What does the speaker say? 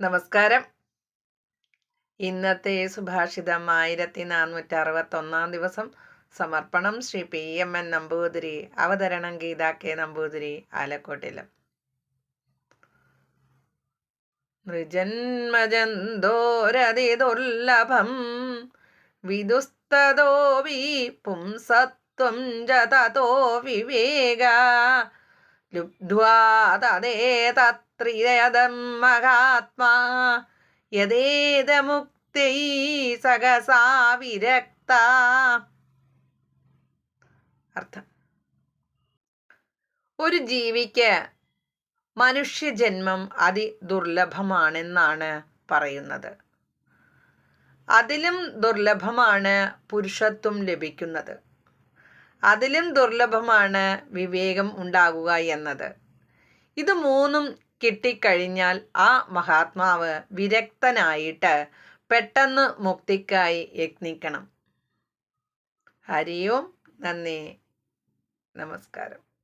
നമസ്കാരം. ഇന്നത്തെ സുഭാഷിതം ആയിരത്തി നാനൂറ്റി അറുപത്തൊന്നാം ദിവസം. സമർപ്പണം Shri P M N Namboothiri അവതരണം ഗീത കെ നമ്പൂതിരി ആലക്കോട്ടിലും. നൃജന്മജന്തോരതി ദുർലഭം വിദുസ്തോ വി പുംസത്വം ജതോ വിവേക ലുബ്ധ്വാ തദേ തത്രിയതം മഹാത്മാ. യദേതമുക്തി സഹസാ വിരക്ത. അർത്ഥം. ഒരു ജീവിക്ക് മനുഷ്യജന്മം അതിദുർലഭമാണെന്നാണ് പറയുന്നത്. അതിലും ദുർലഭമാണ് പുരുഷത്വം ലഭിക്കുന്നത്. അതിലും ദുർലഭമാണ് വിവേകം ഉണ്ടാകുക എന്നത്. ഇത് മൂന്നും കിട്ടിക്കഴിഞ്ഞാൽ ആ മഹാത്മാവ് വിരക്തനായിട്ട് പെട്ടെന്ന് മുക്തിക്കായി യത്നിക്കണം. ഹരിയും നന്ദി. നമസ്കാരം.